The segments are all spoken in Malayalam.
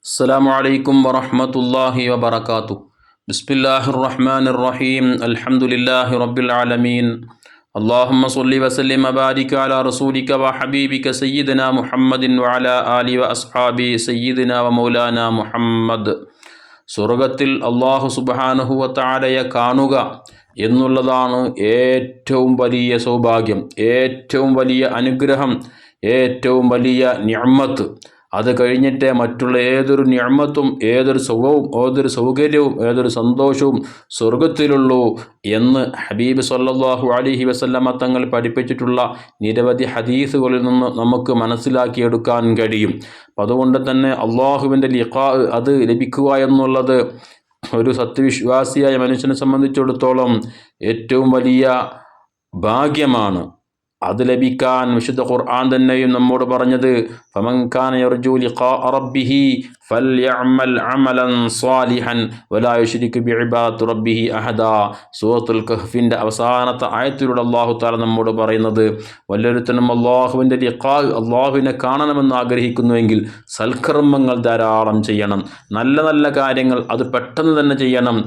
السلام عليكم ورحمة الله وبركاته بسم الله الرحمن الرحيم الحمد لله رب العالمين اللهم صل وسلم وبارك على رسولك وحبيبك سيدنا محمد وعلى آله وأصحابه سيدنا ومولانا محمد സ്വർഗത്തിൽ അള്ളാഹു സുബാനുഹുവത്താലയെ കാണുക എന്നുള്ളതാണ് ഏറ്റവും വലിയ സൗഭാഗ്യം ഏറ്റവും വലിയ അനുഗ്രഹം ഏറ്റവും വലിയ ഞമ്മത്ത് അത് കഴിഞ്ഞിട്ട് മറ്റുള്ള ഏതൊരു ഞമ്മത്തും ഏതൊരു സുഖവും ഏതൊരു സൗകര്യവും ഏതൊരു സന്തോഷവും സ്വർഗത്തിലുള്ളൂ എന്ന് ഹബീബ് സല്ലാഹു അലിഹി വസല്ലമ്മ തങ്ങൾ പഠിപ്പിച്ചിട്ടുള്ള നിരവധി ഹദീസുകളിൽ നിന്ന് നമുക്ക് മനസ്സിലാക്കിയെടുക്കാൻ കഴിയും. അപ്പം അതുകൊണ്ട് തന്നെ അള്ളാഹുവിന്റെ ലിഖാ അത് ലഭിക്കുക എന്നുള്ളത് ഒരു സത്യവിശ്വാസിയായ മനുഷ്യനെ സംബന്ധിച്ചിടത്തോളം ഏറ്റവും വലിയ ഭാഗ്യമാണ്. അത് ലഭിക്കാൻ വിശുദ്ധ ഖുർആൻ തന്നെയും നമ്മോട് പറഞ്ഞത് റബ്ബിഹി ഫൽയഅമൽ അമലൻ സ്വാലിഹൻ വലാ യുശ്രിക് റബ്ബിഹി അഹദ. സൂറത്തുൽ അവസാനത്തെ ആയത്തിലൂടെ അള്ളാഹു താല നമ്മോട് പറയുന്നത് വല്ലൊരുത്തനും അള്ളാഹുവിന്റെ ലിഖാ അള്ളാഹുവിനെ കാണണമെന്ന് ആഗ്രഹിക്കുന്നുവെങ്കിൽ സൽക്കർമ്മങ്ങൾ ധാരാളം ചെയ്യണം. നല്ല നല്ല കാര്യങ്ങൾ അത് പെട്ടെന്ന് തന്നെ ചെയ്യണം.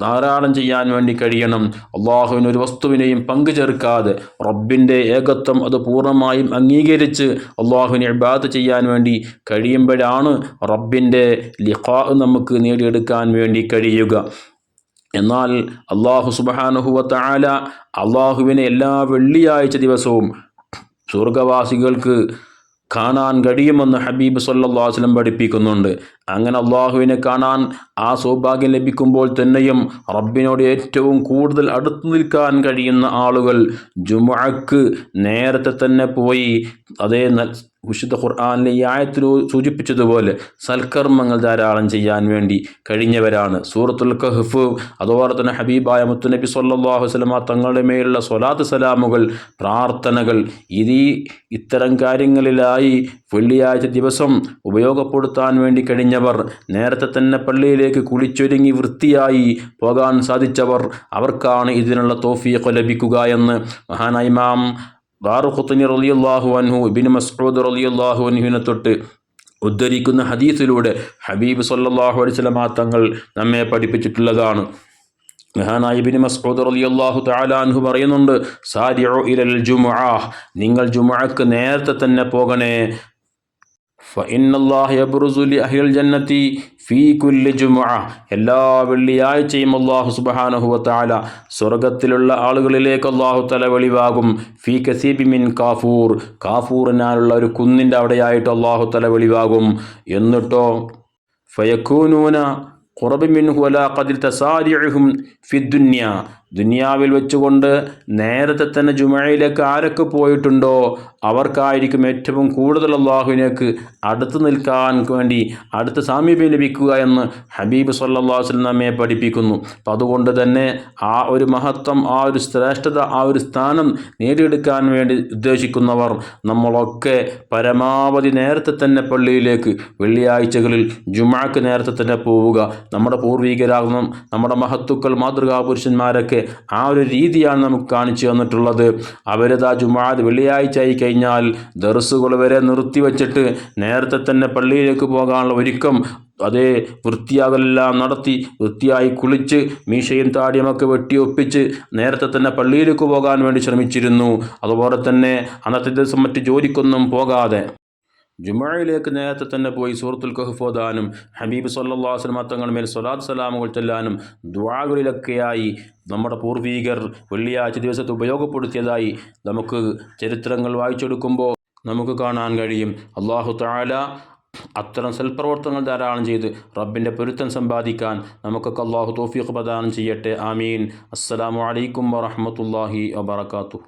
ധാരാളം ചെയ്യാൻ വേണ്ടി കഴിയണം. അള്ളാഹുവിന് ഒരു വസ്തുവിനെയും പങ്കു ചേർക്കാതെ റബ്ബിന്റെ ഏകത്വം അത് പൂർണമായും അംഗീകരിച്ച് അള്ളാഹുവിനെ ഇബാദത്ത് ചെയ്യാൻ വേണ്ടി കഴിയുമ്പോഴാണ് റബ്ബിന്റെ ലിഖാ നമുക്ക് നേടിയെടുക്കാൻ വേണ്ടി കഴിയുക. എന്നാൽ അള്ളാഹു സുബാനുഹുവത്ത ആല അള്ളാഹുവിനെ എല്ലാ വെള്ളിയാഴ്ച ദിവസവും സ്വർഗവാസികൾക്ക് കാണാൻ കഴിയുമെന്ന് ഹബീബ് സല്ലാസ്ലം പഠിപ്പിക്കുന്നുണ്ട്. അങ്ങനെ അള്ളാഹുവിനെ കാണാൻ ആ സൗഭാഗ്യം ലഭിക്കുമ്പോൾ തന്നെയും റബ്ബിനോട് ഏറ്റവും കൂടുതൽ അടുത്തു നിൽക്കാൻ കഴിയുന്ന ആളുകൾ ജുമുഅക്ക് നേരത്തെ തന്നെ പോയി അതേ വിശുദ്ധ ഖുർആാനിലെ ഈ ആയത്തിൽ സൂചിപ്പിച്ചതുപോലെ സൽക്കർമ്മങ്ങൾ ധാരാളം ചെയ്യാൻ വേണ്ടി കഴിഞ്ഞവരാണ്. സൂറത്തുൽ കഹ്ഫ് അതുപോലെ തന്നെ ഹബീബായ മുത്തുനബി സല്ലാഹു വസ്ലമ തങ്ങളുടെ മേലുള്ള സ്വലാത്ത് സലാമുകൾ പ്രാർത്ഥനകൾ ഇതീ ഇത്തരം കാര്യങ്ങളിലായി വെള്ളിയാഴ്ച ദിവസം ഉപയോഗപ്പെടുത്താൻ വേണ്ടി കഴിഞ്ഞവർ നേരത്തെ തന്നെ പള്ളിയിലേക്ക് കുളിച്ചൊരുങ്ങി വൃത്തിയായി പോകാൻ സാധിച്ചവർ അവർക്കാണ് ഇതിനുള്ള തോഫിയൊക്കെ ലഭിക്കുക എന്ന് മഹാനൈമാം ബാറുഖുത്തനി റലിയല്ലാഹു അൻഹു ഇബിൻ മസ്ഊദ് റലിയല്ലാഹു അൻഹുവിനെ തൊട്ട് ഉദ്ധരിക്കുന്ന ഹദീസിലൂടെ ഹബീബ് സല്ലാഹു അലൈസ്ലമാ തങ്ങൾ നമ്മെ പഠിപ്പിച്ചിട്ടുള്ളതാണ്. മഹാനായ ബിൻ മസ്ഊദ് റളിയല്ലാഹു തആല അൻഹു പറയുന്നുണ്ട് സാരിഉ ഇലൽ ജുമുഅ നിങ്ങൾ ജുമുഅക്ക് നേരത്തെ തന്നെ പോകണേ ജന്നത്തി ഫീ കുല്ലി ജുമുഅ എല്ലാ വെള്ളിയാഴ്ചയും അള്ളാഹു സുബ്ഹാനഹു സ്വർഗത്തിലുള്ള ആളുകളിലേക്ക് അല്ലാഹു തല വെളിവാകും. ഫീ കസീബി മിൻ കാഫൂർ. കാഫൂറിനാലുള്ള ഒരു കുന്നിന്റെ അവിടെയായിട്ട് അല്ലാഹു തല വെളിവാകും. എന്നിട്ടോ ഫയക്കൂനൂന കുറബിമിൻ ഖദിൽ തസാരിഉഹും ഫിദ്ദുന്യ ദുനിയാവിൽ വെച്ചുകൊണ്ട് നേരത്തെ തന്നെ ജുമയിലേക്ക് ആരൊക്കെ പോയിട്ടുണ്ടോ അവർക്കായിരിക്കും ഏറ്റവും കൂടുതൽ അള്ളാഹുവിനേക്ക് അടുത്ത് നിൽക്കാൻ വേണ്ടി അടുത്ത സാമീപ്യം ലഭിക്കുക എന്ന് ഹബീബ് സല്ലാ വസ്ലം നമ്മെ പഠിപ്പിക്കുന്നു. അപ്പം അതുകൊണ്ട് തന്നെ ആ ഒരു മഹത്വം ആ ഒരു ശ്രേഷ്ഠത ആ ഒരു സ്ഥാനം നേടിയെടുക്കാൻ വേണ്ടി ഉദ്ദേശിക്കുന്നവർ നമ്മളൊക്കെ പരമാവധി നേരത്തെ തന്നെ പള്ളിയിലേക്ക് വെള്ളിയാഴ്ചകളിൽ ജുമാക്ക് നേരത്തെ തന്നെ പോവുക. നമ്മുടെ പൂർവീകരാകുന്ന നമ്മുടെ മഹത്തുക്കൾ മാതൃകാ പുരുഷന്മാരൊക്കെ ആ ഒരു രീതിയാണ് നമുക്ക് കാണിച്ചു തന്നിട്ടുള്ളത്. അവരതാ ജുമാത് വെള്ളിയാഴ്ച ആയി കഴിഞ്ഞാൽ ദർസുകൾ വരെ നിർത്തിവെച്ചിട്ട് നേരത്തെ തന്നെ പള്ളിയിലേക്ക് പോകാനുള്ള ഒരുക്കം അതേ വൃത്തിയാകലെല്ലാം നടത്തി വൃത്തിയായി കുളിച്ച് മീശയും താടിയുമൊക്കെ വെട്ടിയൊപ്പിച്ച് നേരത്തെ തന്നെ പള്ളിയിലേക്ക് പോകാൻ വേണ്ടി ശ്രമിച്ചിരുന്നു. അതുപോലെ തന്നെ അന്നത്തെ ദിവസം മറ്റ് ജോലിക്കൊന്നും പോകാതെ ജുമയിലേക്ക് നേരത്തെ തന്നെ പോയി സൂറത്തുൽ കഹ്ഫോദാനും ഹബീബ് സല്ലാ വസ്ലമ തങ്ങളുടെ മേൽ സ്വലാത്ത് സലാമുകൾ ചെല്ലാനും ദ്വാകളിലൊക്കെയായി നമ്മുടെ പൂർവീകർ വെള്ളിയാഴ്ച ദിവസത്തെ ഉപയോഗപ്പെടുത്തിയതായി നമുക്ക് ചരിത്രങ്ങൾ വായിച്ചെടുക്കുമ്പോൾ നമുക്ക് കാണാൻ കഴിയും. അള്ളാഹു താല അത്തരം സൽപ്രവർത്തനങ്ങൾ ധാരാളം ചെയ്ത് റബ്ബിന്റെ പൊരുത്തം സമ്പാദിക്കാൻ നമുക്കൊക്കെ അള്ളാഹു തോഫീഖ് പ്രദാനം ചെയ്യട്ടെ. ആമീൻ. അസ്സലാമു അലൈക്കും വറഹമത്തല്ലാഹി വബർക്കാത്തു